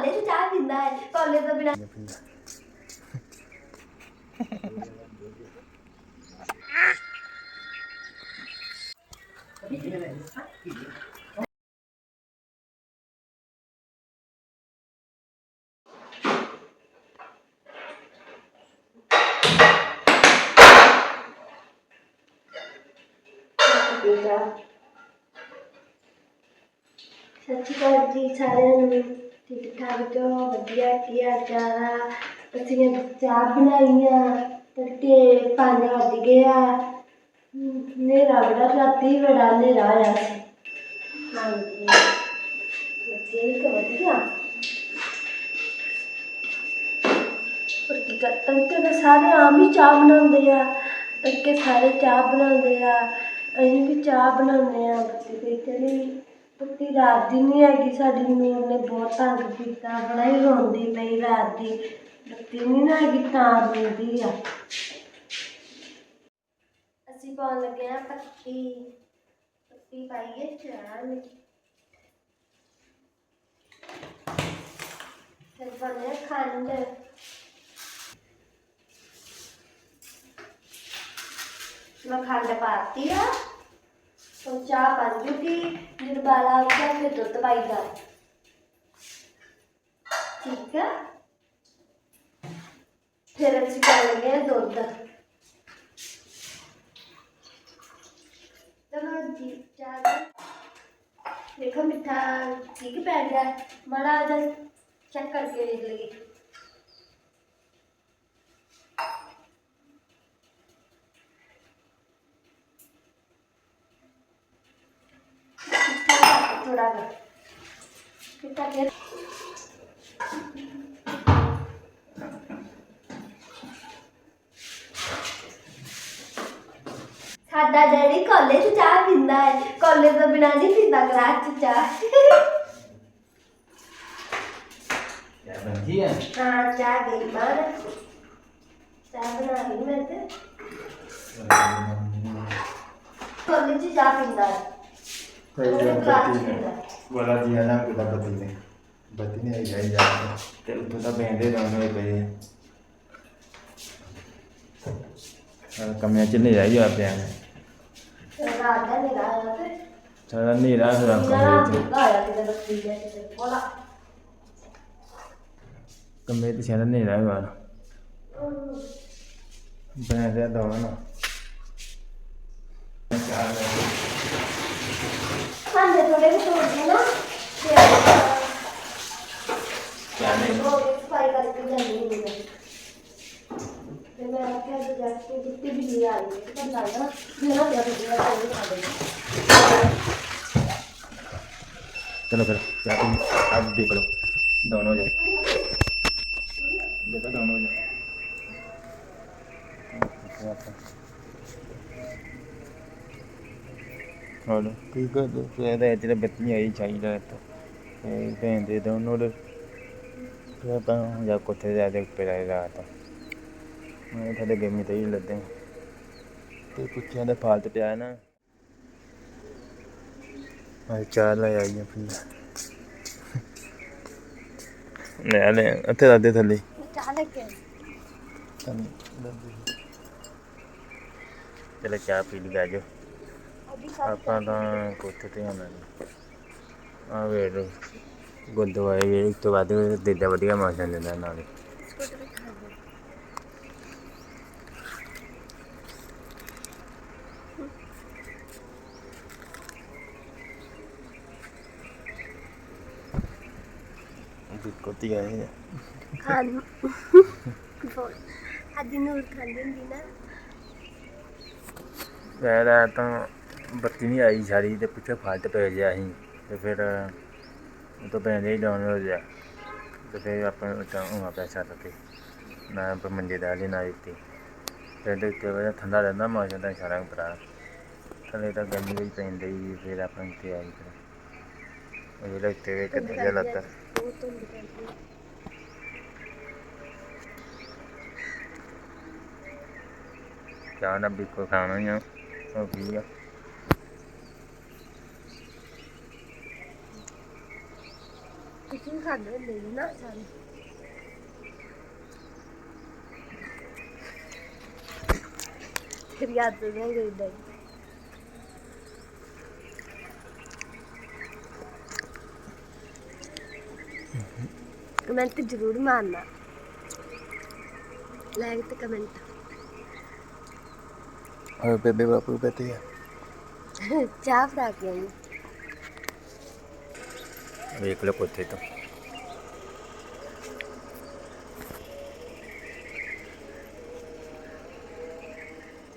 ਕੋਲੇ 'ਚ ਚਾਹ ਪੀਂਦਾ ਹੈ ਕੋਲੇ ਤੋਂ ਬਿਨਾ। ਸਤਿ ਸ਼੍ਰੀ ਅਕਾਲ ਜੀ ਸਾਰਿਆਂ ਨੂੰ। ਠਾਕ ਜੋ ਵਧੀਆ ਕੀ ਹਾਲ ਅਸੀਂ ਚਾਹ ਬਣਾਈਆਂ ਆ, ਤੜਕੇ ਪੰਜ ਵੱਜ ਗਏ ਆ। ਹਨੇਰਾ ਬੜਾ, ਰਾਤੀ ਬੜਾ ਹਨੇਰਾ ਆਇਆ ਸੀ। ਹਾਂਜੀ। ਠੀਕ ਹੈ ਵਧੀਆ ਪਰ ਕੀ ਕਰ, ਤੜਕੇ ਤਾਂ ਸਾਰੇ ਆਮ ਹੀ ਚਾਹ ਬਣਾਉਂਦੇ ਆ। ਤੜਕੇ ਸਾਰੇ ਚਾਹ ਬਣਾਉਂਦੇ ਆ। ਅਸੀਂ ਵੀ ਚਾਹ ਬਣਾਉਂਦੇ ਆ। ਬੱਤੀ ਤੇ ਚਲੀ ਪੱਤੀ ਰਾਤ ਦੀ ਨਹੀਂ ਹੈਗੀ, ਸਾਡੀ ਨੂਰ ਨੇ ਬਹੁਤ ਤੰਗ ਕੀਤਾ, ਬੜਾ ਹੀ ਰੋਂਦੀ ਪਈ ਰਾਤ ਦੀ। ਬੱਤੀ ਨਹੀਂ ਨਾ ਹੈਗੀ, ਤਾਂ ਰੋਂਦੀ ਆ। ਅਸੀਂ ਪਾਉਣ ਲੱਗੇ ਆ ਪੱਤੀ। ਪੱਤੀ ਪਾਈਏ ਚਾਹ ਵਿੱਚ ਫਿਰ ਪਾਉਂਦੇ ਆ ਖੰਡ। ਮੈਂ ਖੰਡ ਪਾਤੀ ਆ। ਹੁਣ ਚਾਹ ਬਣ ਜੂਗੀ ਜਦੋਂ ਬਾਲਾ ਆਊਗਾ ਫਿਰ ਦੁੱਧ ਪਾਈਦਾ ਠੀਕ ਆ ਫਿਰ ਅਸੀਂ ਪਾ ਦੁੱਧ। ਚਲੋ ਜੀ, ਚਾਹ ਦੇਖੋ ਮਿੱਠਾ ਠੀਕ ਪੈ ਗਿਆ। ਮਾੜਾ ਜਿਹਾ ਚੈੱਕ ਕਰਕੇ ਦੇਖ ਲਈਏ। ਥੋੜਾ ਸਾਡਾ ਡੈਡੀ ਕਾਲਜ ਚਾਹ ਪੀਂਦਾ ਹੈ। ਕਾਲਜ ਤੋਂ ਬਿਨਾਂ ਨਹੀਂ ਪੀਂਦਾ ਕਲਾਸ ਚਾਹ। ਯਾਰ ਹੈ? ਹਾਂ ਚਾਹ ਗਈ ਮਾਰ ਚਾਹ ਬਣਾ ਲਈ ਮੈਂ ਤੇ। ਕਾਲਜ ਚ ਚਾਹ ਪੀਂਦਾ Wala di alam kung dapat ini. Ba't ini ay gaya dyan? Kaya ito sa bende na ano iba yun. Kami aja nih ya, iya apa yang? Cara nih lah sudah kami itu. Kami itu cara nih lah, bang. Benar ada dong, no. ਦੋਨੋਂ ਖਾਂਦੇ ਥੋੜੇ ਵੀ ਤੋੜਦੇ ਨਾ ਤੇ ਕਿਆ ਨਹੀਂ ਉਹ ਸਫਾਈ ਕਰਕੇ ਜਾਂਦੀ ਹੁੰਦੀ ਹੈ ਤੇ ਮੈਂ ਆਖਿਆ ਕਿ ਜਾ ਕੇ ਕੁੱਤੀ ਵੀ ਨਹੀਂ ਆ ਰਹੀ ਹੈ ਤਾਂ ਲੱਗਦਾ ਮੇਰਾ ਪਿਆ ਤੇ ਜਿਹੜਾ ਕੋਈ ਖਾ ਦੇ चलो फिर क्या तुम अब देख लो दोनों जाए देखो दोनों जाए ਹੋਰ? ਕੀ ਕਰਦੇ ਫਿਰ ਇਹਦੇ ਜਿਹੜੇ ਬੱਤੀ ਆਈ ਚਾਹੀਦਾ ਇੱਥੇ। ਤੇ ਭੈਣ ਦੇ ਦੋਨੋਂ ਦੇ ਫਿਰ ਆਪਾਂ ਜਾ ਕੋਠੇ ਜਾ ਦੇ ਉੱਪਰ ਆਏ ਰਾਤ। ਮੈਂ ਥੱਲੇ ਗਰਮੀ ਤੇ ਹੀ ਲੱਦੇ ਤੇ ਪੁੱਛਿਆ ਦਾ ਫਾਲਤ ਪਿਆ ਨਾ। ਆ ਚਾਹ ਲੈ ਆਈਆਂ ਫਿਰ। ਲੈ ਲੈ ਇੱਥੇ ਰੱਖ ਥੱਲੇ। ਚਾਹ ਲੈ ਕੇ ਚਲੋ ਚਾਹ ਪੀ ਲਈ ਅਭੀ ਆਪਾਂ ਤਾਂ ਕੋਠੇ ਤੇ ਆਉਣਾ ਆ ਵੇਖ ਲਓ ਗੁਰਦੁਆਰੇ ਵੀ ਉਸ ਤੋਂ ਬਾਅਦ ਦੇਦਾ ਵਧੀਆ ਮੌਸਮ ਦਿੰਦਾ ਨਾਲੇ ਦਿੱਕਤ ਆਏ ਖਾਣ ਬੋਲ ਅੱਜ ਨੂਰ ਖਾਂਦੀ ਹੁੰਦੀ ਨਾ। ਵੈਰਾ ਤਾਂ ਬੱਤੀ ਨਹੀਂ ਆਈ ਸਾਰੀ ਤੇ ਪਿੱਛੇ ਫਾਲਟ ਪੈ ਗਿਆ ਸੀ ਤੇ ਫਿਰ ਉਹ ਤੋਂ ਪੈਂਦੇ ਹੀ ਡਾਊਨ ਹੋ ਗਿਆ ਤੇ ਫਿਰ ਆਪਾਂ ਤਾਂ ਉਹ ਪੈਸਾ ਤੇ ਨਾ ਪਰ ਮੰਜੇ ਦਾ ਨਾ ਦਿੱਤੀ। ਤੇ ਦੇ ਉੱਤੇ ਵੇ ਠੰਡਾ ਰਹਿੰਦਾ ਮੌਸਮ ਦਾ ਸਾਰਾ ਭਰਾ। ਥੱਲੇ ਤਾਂ ਗਰਮੀ ਵੀ ਪੈਂਦੀ ਹੀ ਫਿਰ ਆਪਾਂ ਇੱਥੇ ਆਈ ਫਿਰ। ਉਹ ਜਿਹੜਾ ਉੱਤੇ ਵੇ ਕਿੱਥੇ ਜਿਹਾ ਲੱਗਾ ਉਹ ਤੋਂ ਨਿਕਲਦੀ ਚਾਹ ਨਾ ਬਿਲਕੁਲ ਖਾਣਾ ਹੀ ਆ ਉਹ ਕੀ ਆ? ਤੁਸੀਂ ਵੀ ਖਾਂਦੇ ਹੁੰਦੇ ਸੀ ਨਾ ਸਾਰੇ ਫਿਰ ਯਾਦ ਨਹੀਂ ਰਹਿੰਦਾ ਕਮੈਂਟ ਜ਼ਰੂਰ ਮਾਰਨਾ ਲਾਈਕ ਤੇ ਕਮੈਂਟ और बेबे बापू कहते हैं ਚਾਹ ਫਰਾ ਕੇ ਆਈ ਵੇਖ ਲਓ ਕੋਥੇ ਤੋਂ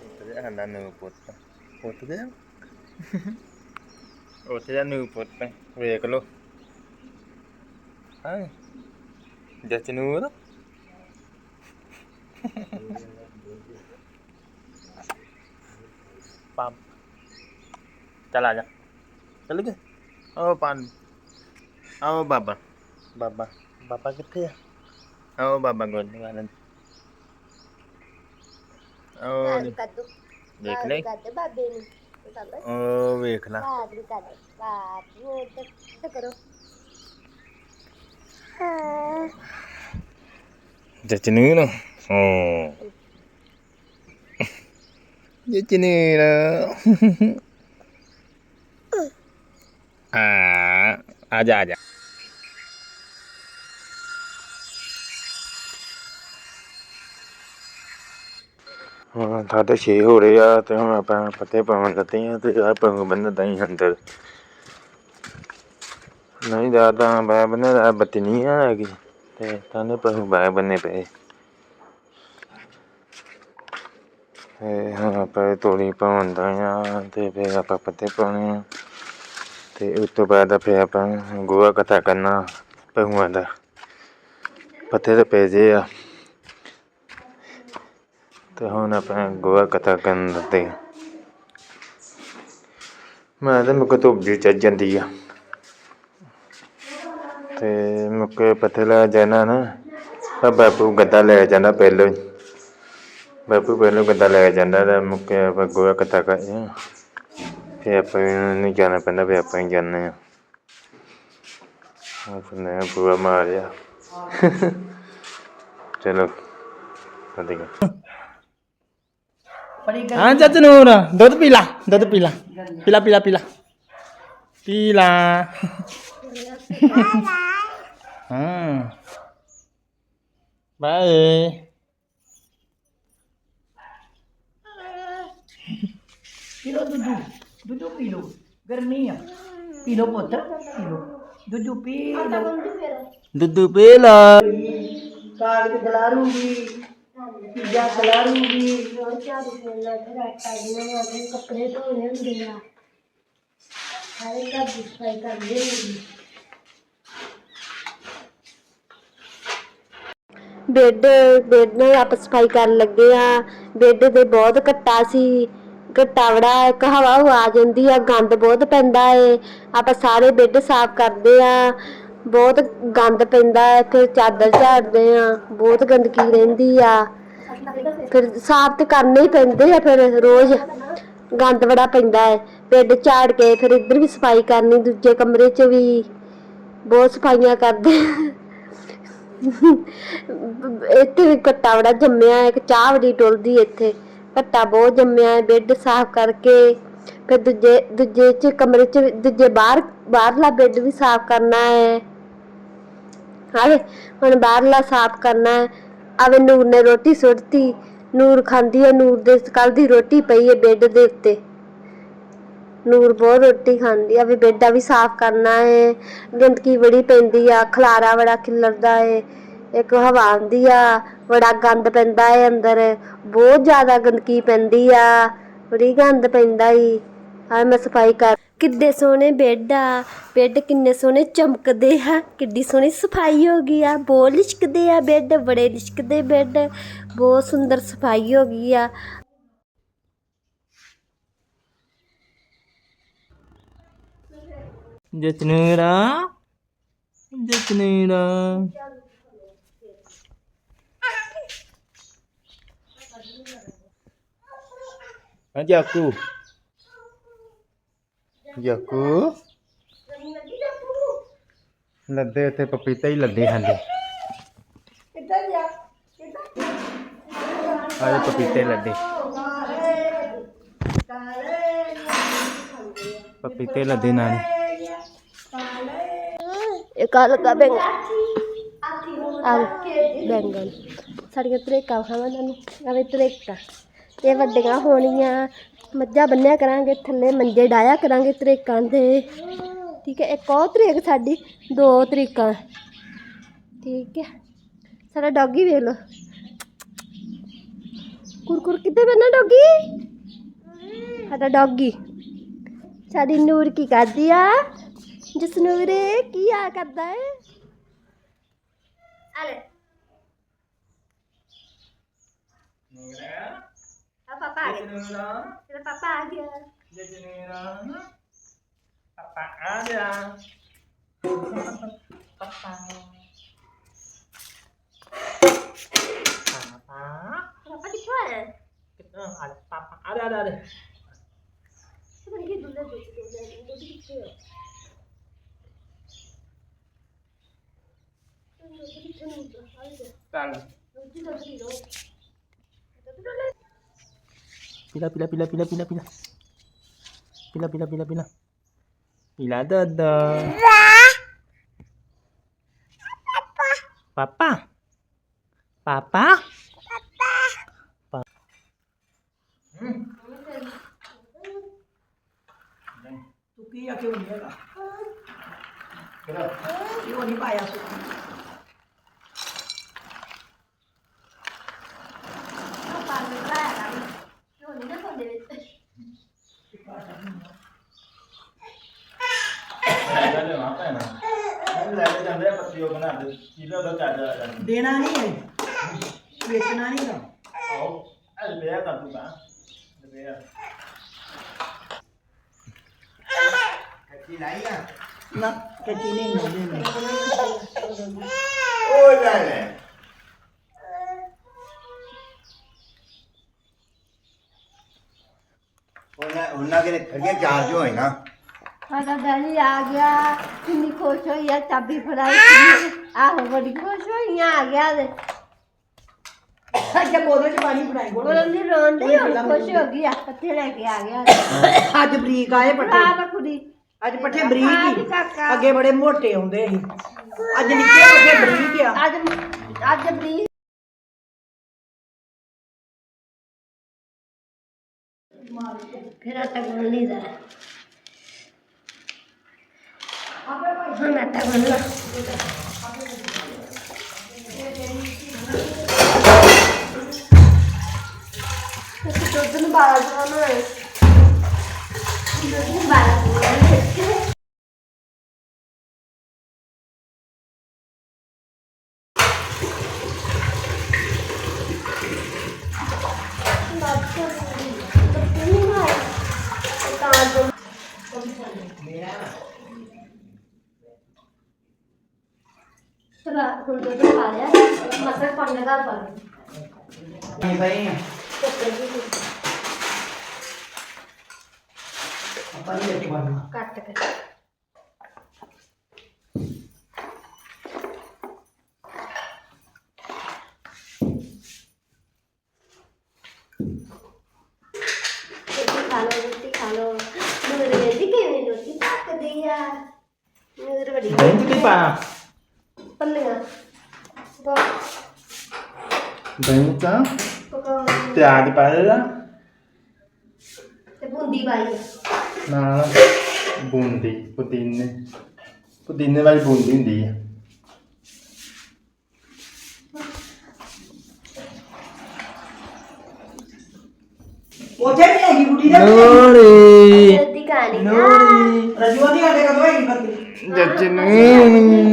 ਉੱਤੇ ਹੰਦਾ ਨੂੰ ਪੁੱਤ ਪੁੱਤ ਦੇ ਉੱਥੇ ਦਾ ਨੂੰ ਪੁੱਤ ਵੇਖ ਲਓ ਹਾਂ ਜਚਨੂਰ ਆਓ ਬਾਬਾ ਬਾਬਾ ਬਾਬਾ ਕਿੱਥੇ ਆ ਆਓ ਬਾਬਾ ਗੋਦ ਵਾਲਾ ਆਓ ਬਾਦ ਕੱਦੂ ਦੇਖ ਲੈ ਕੱਦ ਬਾਬੇ ਨੂੰ ਕਹਿੰਦਾ ਉਹ ਵੇਖ ਲੈ ਬਾਦ ਨੂੰ ਕੱਦ ਬਾਦ ਨੂੰ ਤੇ ਤੇ ਕਰੋ ਹਾਂ ਜਚਨੂਰ ਹਾਂ ਜਚਨੂਰ ਆ ਆ ਜਾ ਆ ਜਾ ਹਾਂ ਸਾਡੇ ਛੇ ਹੋ ਰਹੇ ਆ ਤੇ ਹੁਣ ਆਪਾਂ ਪੱਤੇ ਪਾਉਣ ਲੱਗੇ ਆ ਤੇ ਆ ਪੰਗ ਬੰਨ ਦਈ ਅੰਦਰ। ਨਹੀਂ ਦਾਦਾ ਬਾਬਾ ਬੰਨੇ ਦਾ ਬੱਤੀ ਨਹੀਂ ਆ ਹੈਗੀ ਤੇ ਤਾਨੇ ਪਹੂ ਬਾਬਾ ਬੰਨੇ ਪਏ। ਤੇ ਹੁਣ ਆਪਾਂ ਤੋੜੀ ਪਾਉਂਦਾ ਆ ਤੇ ਫਿਰ ਆਪਾਂ ਪੱਤੇ ਪਾਉਣੇ ਆ। ਤੇ ਉਸ ਤੋਂ ਬਾਅਦ ਫਿਰ ਆਪਾਂ ਗੋਹਾ ਕਥਾ ਕਰਨਾ ਪਹੂਆਂ ਦਾ। ਪੱਤੇ ਤਾਂ ਪੈ ਜੇ ਆ। ਤੇ ਹੁਣ ਆਪਾਂ ਗੋਹਾ ਕਥਾ ਕਰਨ ਲੱਗੇ ਮੈਂ ਤਾਂ ਮੁੱਕ ਧੁੱਪ ਜੀ ਚੱਜ ਜਾਂਦੀ ਆ। ਤੇ ਮੁੱਕੇ ਪੱਤੇ ਲੈ ਜਾਣਾ ਨਾ ਆ ਬਾਪੂ ਗੱਦਾ ਲੈ ਜਾਂਦਾ ਪਹਿਲੋਂ ਹੀ। ਬਾਪੂ ਪਹਿਲੋਂ ਗੱਦਾ ਲੈ ਜਾਂਦਾ ਤਾਂ ਮੁੱਕੇ ਆਪਾਂ ਗੋਹਾ ਕਥਾ ਕਰਦੇ ਫਿਰ ਆਪਾਂ ਨੂੰ ਨਹੀਂ ਜਾਣਾ ਪੈਂਦਾ ਵੀ ਆਪਾਂ ਹੀ ਜਾਂਦੇ ਆ ਆਪਣੇ ਬੁਆ ਮਾਰਿਆ ਚਲੋ ਵਧੀਆ ਹਾਂ ਚਾਚਾ ਨੂਰ ਦੁੱਧ ਪੀ ਲਾ ਦੁੱਧ ਪੀ ਲਾ ਪੀ ਲਾ ਪੀ ਲਾ ਦੁੱਧੂ ਪੀ ਲਓ ਗਰਮੀ ਆ। ਪੀ ਲਓ ਪੁੱਤ ਪੀ ਲਓ। ਦੁੱਧੂ ਪੀ ਲਓ। ਦੁੱਧ ਪੀ ਲਾ। ਕਾਗਜ਼ ਗਲਾਰੂਗੀ ਪੀਜ਼ਾ ਗਲਾਰੂਗੀ। ਝਾੜੂ ਫੇਰਨਾ ਫਿਰ ਆਟਾ ਗੁੰਨਣਾ ਫਿਰ ਕੱਪੜੇ ਧੋਣੇ ਹੁੰਦੇ ਆ। ਸਾਰੇ ਘਰ ਦੀ ਸਫ਼ਾਈ ਕਰਦੇ ਹੁੰਦੇ ਬੈੱਡ ਬੈੱਡ ਨਾਲ ਆਪਾਂ ਸਫ਼ਾਈ ਕਰਨ ਲੱਗੇ ਆ। ਬੈੱਡ ਤੇ ਬਹੁਤ ਘੱਟਾ ਸੀ। ਘੱਟਾ ਬੜਾ ਇੱਕ ਹਵਾ ਹੁਵਾ ਆ ਜਾਂਦੀ ਆ, ਗੰਦ ਬਹੁਤ ਪੈਂਦਾ ਏ। ਆਪਾਂ ਸਾਰੇ ਬੈੱਡ ਸਾਫ਼ ਕਰਦੇ ਆ। ਬਹੁਤ ਗੰਦ ਪੈਂਦਾ ਹੈ ਫਿਰ ਚਾਦਰ ਝਾੜਦੇ ਆ, ਬਹੁਤ ਗੰਦਗੀ ਰਹਿੰਦੀ ਆ। ਫਿਰ ਸਾਫ਼ ਤੇ ਕਰਨੇ ਹੀ ਪੈਂਦੇ ਆ, ਫਿਰ ਰੋਜ਼ ਗੰਦ ਬੜਾ ਪੈਂਦਾ ਹੈ ਬੈੱਡ ਝਾੜ ਕੇ ਫਿਰ ਇੱਧਰ ਵੀ ਸਫ਼ਾਈ ਕਰਨੀ, ਦੂਜੇ ਕਮਰੇ 'ਚ ਵੀ ਬਹੁਤ ਸਫਾਈਆਂ ਕਰਦੇ ਇੱਥੇ ਵੀ ਕੱਟਾ ਬੜਾ ਜੰਮਿਆ ਹੈ ਇੱਕ ਚਾਹ ਬੜੀ ਡੁੱਲਦੀ ਇੱਥੇ। ਘੱਟਾ ਬਹੁਤ ਜੰਮਿਆ ਹੈ, ਬੈੱਡ ਸਾਫ਼ ਕਰਕੇ, ਫਿਰ ਦੂਜੇ ਦੂਜੇ ਚ, ਕਮਰੇ ਚ, ਦੂਜੇ ਬਾਹਰ, ਬਾਹਰਲਾ ਬੈੱਡ ਵੀ ਸਾਫ਼ ਕਰਨਾ ਹੈ। ਆਵੇ ਹੁਣ ਬਾਹਰਲਾ ਸਾਫ਼ ਕਰਨਾ ਹੈ। ਆਵੇ ਨੂਰ ਨੇ ਰੋਟੀ ਸੁੱਟਤੀ, ਨੂਰ ਖਾਂਦੀ ਹੈ, ਨੂਰ ਦੇ ਕੱਲ ਦੀ ਰੋਟੀ ਪਈ ਹੈ ਬੈੱਡ ਦੇ ਉੱਤੇ। ਨੂਰ ਬਹੁਤ ਰੋਟੀ ਖਾਂਦੀ ਆ ਵੀ ਬੈੱਡਾ ਵੀ ਸਾਫ਼ ਕਰਨਾ ਹੈ। ਗੰਦਗੀ ਬੜੀ ਪੈਂਦੀ ਆ, ਖਲਾਰਾ ਬੜਾ ਖਿਲਰਦਾ ਹੈ, ਇੱਕ ਹਵਾ ਆਉਂਦੀ ਆ ਬੜਾ ਗੰਦ ਪੈਂਦਾ ਹੈ ਅੰਦਰ ਬਹੁਤ ਜ਼ਿਆਦਾ ਗੰਦਗੀ ਪੈਂਦੀ ਆ ਬੜੀ ਗੰਦ ਪੈਂਦਾ ਈ। ਹਾਂ ਮੈਂ ਸਫ਼ਾਈ ਕਰ ਕਿੱਡੇ ਸੋਹਣੇ ਬੈੱਡ ਆ ਬੈੱਡ ਕਿੰਨੇ ਸੋਹਣੇ ਚਮਕਦੇ ਆ ਕਿੱਡੀ ਸੋਹਣੀ ਸਫ਼ਾਈ ਹੋ ਗਈ ਆ ਬਹੁਤ ਲਿਸ਼ਕਦੇ ਆ ਬੈੱਡ ਬੜੇ ਲਿਸ਼ਕਦੇ ਬੈੱਡ ਬਹੁਤ ਸੁੰਦਰ ਸਫ਼ਾਈ ਹੋ ਗਈ ਆ। ਜਤਨੂਰਾ ਜਤਨੂਰਾ Nanti aku. Nanti aku. Lade teh pepita i lade hande. Kita ya. Kita. Ayo pepita lade. Pepita lade nani. Eh, Ikal ka beng. Sari ketrek kau nani. Kau ketrek? ਇਹ ਵੱਡੀਆਂ ਹੋਣੀਆਂ। ਮੱਝਾਂ ਬੰਨਿਆ ਕਰਾਂਗੇ ਥੱਲੇ ਮੰਜੇ ਡਾਇਆ ਕਰਾਂਗੇ ਤਰੇਕਾਂ ਦੇ। ਠੀਕ ਹੈ ਇੱਕ ਉਹ ਤਰੇਕ ਸਾਡੀ ਦੋ ਤਰੀਕਾਂ। ਠੀਕ ਹੈ ਸਾਡਾ ਡੌਗੀ ਵੇਖ ਲਓ। ਕੁਰਕੁਰ ਕਿੱਥੇ ਬੰਨਾ ਡੌਗੀ? ਸਾਡਾ ਡੌਗੀ। ਸਾਡੀ ਨੂਰ ਕੀ ਕਰਦੀ ਆ? ਜਸਨੂਰੇ ਕੀ ਆ ਕਰਦਾ ਹੈ ਆਲੇ ਆ ਪਾਪਾ ਆ ਗਿਆ ਤੇਰਾ ਪਾਪਾ ਆ ਗਿਆ ਪਾਪਾ ਆ ਗਿਆ ਪਾਪਾ ਕਿੱਥੋਂ ਆਇਆ ਪਾਪਾ ਆ ਰਿਹਾ ਆ ਰਿਹਾ ਪਤਾ ਨਹੀਂ ਕਿ ਦੁੱਲੇ ਦੁੱਲੇ ਦੁੱਲੇ ਦੁੱਲੇ ਕਿੱਥੇ Pila, pila, pila, pila, pila, pila. Pila, pila, pila, pila. Pila, dada. Papa. Papa. Papa. ਆਓ ਇਹ ਬਿਆ ਕਰ ਦੂੰਗਾ ਬਿਆ ਕੱਚੀ ਲਾਈ ਆ ਨਾ ਕੱਚੀ ਨਹੀਂ ਹੁੰਦੀ ਉਹ ਲੈ ਲੈ ਉਹਨਾਂ ਉਹਨਾਂ ਦੇ ਖੜੀਆਂ ਚਾਰਜ ਹੋਏ ਨਾ ਸਾਡਾ ਡੈਡੀ ਆ ਗਿਆ ਕਿੰਨੀ ਖੁਸ਼ ਹੋਈ ਆ ਚਾਬੀ ਫੜਾਈ ਆਹੋ ਬੜੀ ਖੁਸ਼ ਹੋਈ ਆ ਗਿਆ ਤੇ ਅੱਛਾ ਬੋਤਲ ਚ ਪਾਣੀ ਫੜਾਈ ਬੋਲ ਬੋਲਣ ਰੋਂਦੀ ਹੁਣ ਖੁਸ਼ ਹੋ ਗਈ ਆ ਪੱਤੇ ਲੈ ਕੇ ਆ ਗਿਆ ਅੱਜ। ਬਰੀਕ ਆਏ ਪੱਠੇ। ਆ ਅੱਜ ਪੱਠੇ ਬਰੀਕ ਹੀ। ਅੱਗੇ ਬੜੇ ਮੋਟੇ ਹੁੰਦੇ ਸੀ। ਅੱਜ ਨਿੱਕੇ ਪੱਠੇ ਬਰੀਕ ਆ। ਅੱਜ ਅੱਜ ਬਰੀ ਫਿਰ ਆਟਾ ਗੁੰਨ ਲਈਦਾ ਹੁਣ ਆਟਾ ਗੁੰਨ ਲਾ। దుద్దును బాగా దుద్దును బాగా tudo untuk kepala, masak pandai kapal. Ini baiknya. ਬੰਦੇ ਟਵਾਣਾ ਕੱਟ ਕੇ ਬੈਂਚ ਕੀ ਪਾਇਆ ਪੱਲੀਆਂ ਬੈਂਚ ਤੇ ਆਜ ਪਾ ਦੇ ਦਾ ਤੇ ਬੂੰਦੀ ਪਾਈ ਨਾਲ ਬੂੰਦੀ ਪੁਦੀਨੇ। ਪੁਦੀਨੇ ਵਾਲੀ ਬੂੰਦੀ ਹੁੰਦੀ ਆ। ਉੱਥੇ ਨਹੀਂ ਹੈਗੀ ਬੁੱਢੀ ਦਾ ਲੋੜੀ ਜਲਦੀ ਖਾ ਲਈ। ਲੋੜੀ ਰਜੂ ਦੀ ਆਟੇ ਕਦੋਂ ਹੈਗੀ ਬੱਤੀ ਜੱਜ ਨੂੰ।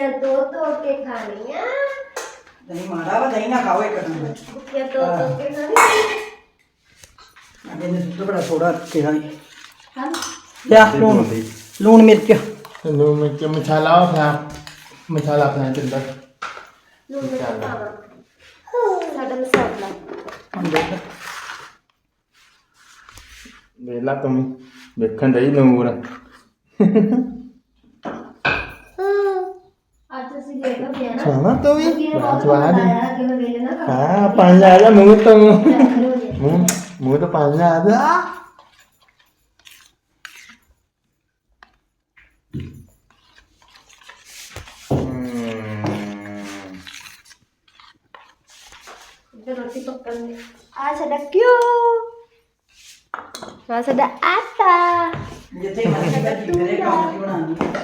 ਬੁੱਕੀਆਂ ਦੋ ਤੋੜ ਕੇ ਖਾਣੀ ਆ ਦਹੀਂ ਮਾੜਾ ਵਾ ਦਹੀਂ ਨਾ ਖਾਓ ਇੱਕ ਦਿਨ ਬੁੱਕੀਆਂ ਦੋ ਤੋੜ ਕੇ ਖਾਣੀ ਅਜੇ ਨੇ ਦੁੱਧ ਬੜਾ ਥੋੜਾ ਕਿਹਾ ਹਾਂ। ਲਿਆ ਲੂਣ। ਲੂਣ ਮਿਰਚ। ਲੋ ਮਿਰਚ ਮਸਾਲਾ ਖਾ ਮਸਾਲਾ ਆਪਣਾ ਚੰਦਾ ਲੂਣ ਮਿਰਚ ਪਾਵਾਂ। ਸਾਡਾ ਮਸਾਲਾ। ਹੁਣ ਦੇਖ। ਵੇਲਾ ਤੂੰ ਵੀ। ਵੇਖਣ ਦੇ ਨੂਰ ਅੱਜ ਅਸੀਂ ਗਏ ਤਾਂ ਪਿਆ ਨਾ ਸੋਹਣਾ ਤੂੰ ਵੀ ਕਿ ਬੜਾ ਬਹੁਤ ਸਵਾਦ ਮਜ਼ਾ ਹੈ ਆਇਆ ਕਿ ਮੈਂ ਵੇਲੇ ਨਾ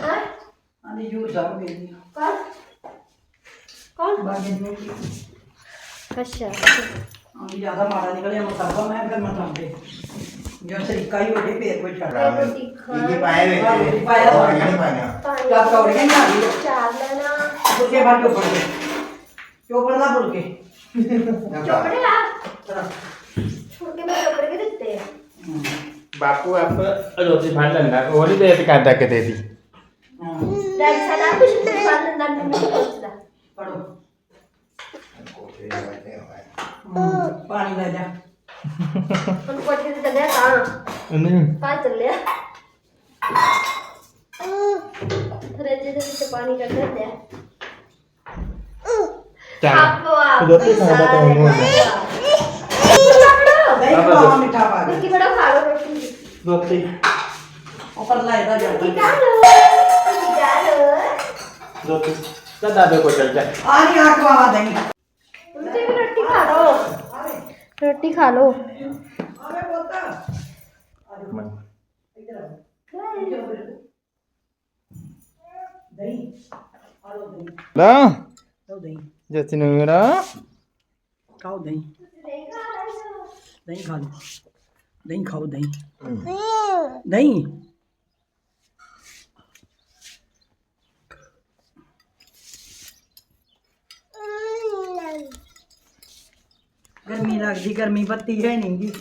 ਹਾਂ ਪਾਣੀ ਆ ਜਾ ਮੂੰਹ ਤੋਂ ਖਾਣਾ ਮੂੰਹ ਮੂੰਹ ਤੋਂ ਪਾਣੀ ਆ ਜਾ ਤੇ ਰੋਟੀ ਪੱਕਣ ਦੀ ਆ ਸਾਡਾ ਕਿਉਂ ਆ ਸਾਡਾ ਆਟਾ ਜਿੱਥੇ ਮਰਜ਼ੀ ਦਾ ਜੀ ਮੇਰੇ ਕੰਮ ਦੀ ਬਣਾਉਣੀ ਹਾਂ ਆਂਦੀ ਜੂਰ ਸਭ ਗਈ ਕੌਣ ਕੌਣ ਬਾਕੀ ਨੂੰ ਅੱਛਾ ਆਂਦੀ ਜ਼ਿਆਦਾ ਮਾੜਾ ਨਿਕਲਿਆ ਮਸਾਲਾ ਮੈਂ ਫਿਰ ਮਤਾਉਂਦੇ ਜੋ ਸਰੀਕਾ ਹੀ ਹੋਵੇ ਫੇਰ ਕੋਈ ਛੱਡ ਮੈਂ ਰੋਟੀ ਕੀ ਖਾਣ ਕੀ ਪਾਏ ਵਿੱਚ ਰੋਟੀ ਪਾਇਆ ਹੋਇਆ। ਹੋਰ ਨਹੀਂ ਪਾਇਆ ਪਾਣੀ ਚਾਰ ਕੌੜੀਆਂ ਹੀ ਆ ਗਈ ਚਾਰ ਲੈਣਾ ਬੁੱਕੇ ਬਾਅਦ ਚੋਪੜ ਕੇ ਚੋਪੜ ਦਾ ਬੁੱਕੇ ਚੋਪੜੇ ਆ ਛੋਟੇ ਮੈਂ ਚੋਪੜੇ ਕੇ ਦਿੱਤੇ ਆ ਬਾਪੂ ਆਪ ਰੋਟੀ ਫੜ ਲੈਂਦਾ ਉਹ ਨਹੀਂ ਵੇਟ ਕਰਦਾ ਕਿਤੇ ਦੀ ਡੈਡੀ ਸਾਡਾ ਕੁਛ ਤੇ ਫੜ ਲੈਂਦਾ ਮੈਨੂੰ ਨਹੀਂ ਪੁੱਛਦਾ ਪੜੋ ਕੋਠੇ ਦੇ ਬੈਠੇ ਹੋਏ ਪਾਣੀ ਲੈ ਜਾ ਹੁਣ ਕੋਠੇ ਤੇ ਚੱਲਿਆ ਤਾਂ ਨਹੀਂ ਤਾਂ ਚੱਲਿਆ ਫਰਿੱਜ ਦੇ ਵਿੱਚ ਪਾਣੀ ਕੱਢ ਦਿਆ ਚੱਲ ਆਪੋ ਆਪ ਰੋਟੀ ਖਾਣਾ ਤਾਂ ਉਹਨੂੰ ਦਹੀਂ ਪਾ ਮਿੱਠਾ ਪਾ ਕੇ ਨਿੱਕੀ ਬੜਾ ਖਾ ਲੋ ਰੋਟੀ ਰੋਟੀ ਉੱਪਰ ਲੈ ਦਾ ਜਾ ਕੀ ਖਾ ਲੋ ਕੀ ਖਾ ਲੋ ਰੋਟੀ ਤਾਂ ਦਾਦੇ ਕੋਲ ਚੱਲ ਜਾ। ਆ ਨਹੀਂ ਆ ਖਵਾ ਦਹੀਂ ਤੁਸੀਂ ਵੀ ਰੋਟੀ ਖਾ ਲੋ ਰੋਟੀ ਖਾ ਲੋ ਆਵੇ ਪੁੱਤ। ਇੱਧਰ ਆ ਦਹੀਂ ਆ ਲੋ। ਦਹੀਂ ਲਾ ਲਓ ਦਹੀਂ। ਜੱਤੀ ਨੂੰ ਮੇਰਾ। ਖਾਓ ਦਹੀਂ। ਦਹੀਂ ਖਾ ਲਓ। ਦਹੀਂ ਖਾਓ ਦਹੀਂ। ਦਹੀਂ? ਗਰਮੀ ਲੱਗਦੀ ਗਰਮੀ ਬੱਤੀ ਹੈ ਨਹੀਂ ਜੀ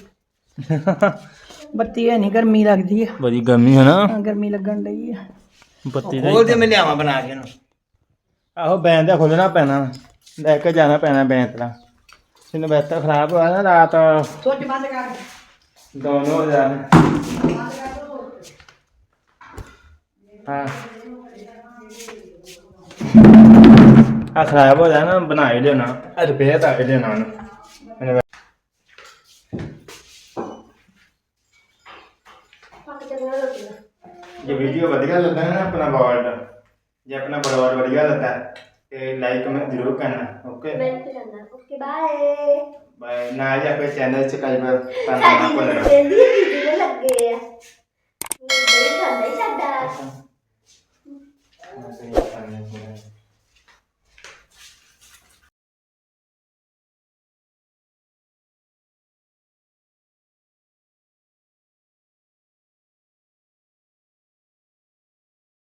ਬੱਤੀ ਹੈ ਨਹੀਂ ਗਰਮੀ ਲੱਗਦੀ ਹੈ ਬੜੀ ਗਰਮੀ ਹੈ ਨਾ। ਗਰਮੀ ਲੱਗਣ ਡਈ ਹੈ ਬੱਤੀ ਦਾ ਖੋਲ ਦੇ ਮੈਂ ਲਿਆਵਾਂ ਬਣਾ ਕੇ ਇਹਨੂੰ। ਆਹੋ ਬੈਂਦ ਦਾ ਖੋਲਣਾ ਪੈਣਾ ਲੈ ਕੇ ਜਾਣਾ ਪੈਣਾ ਬੈਂਦ ਦਾ। ਇਹਨੂੰ ਬੈਠਾ ਖਰਾਬ ਹੋਇਆ ਨਾ ਰਾਤ। ਸੋਚ ਬੰਦ ਕਰ। ਦੋਨੋਂ ਹੋ ਜਾਣ। ਹਾਂ। ਆ ਖਰਾਬ ਹੋ ਜਾਣਾ ਬਣਾ ਹੀ ਲੈਣਾ ਰਿਪੇਅਰ ਤਾਂ। ਹੀ ਲੈਣਾ ਉਹਨੂੰ। ਜੇ ਵੀਡੀਓ ਵਧੀਆ ਲੱਗਾ ਨਾ ਆਪਣਾ ਵਰਡ ਜੇ ਆਪਣਾ ਵਰਡ ਵਧੀਆ ਲੱਗਾ ਤੇ ਲਾਈਕ ਕਮੈਂਟ ਜ਼ਰੂਰ ਕਰਨਾ ਓਕੇ ਮੈਂ ਤੇ ਜਾਣਾ ਓਕੇ ਬਾਏ ਬਾਏ ਨਾਲ ਹੀ ਆਪਣੇ ਚੈਨਲ 'ਚ ਕਈ ਵਾਰ ਸਾਡੀ ਆਪਾਂ ਨੂੰ ਕਹਿੰਦੀ ਦੀਦੀ ਦੇ ਲੱਗੇ ਆ। ਬੜੇ ਖਾਂਦਾ ਹੀ ਸਾਡਾ। ਨੂੰ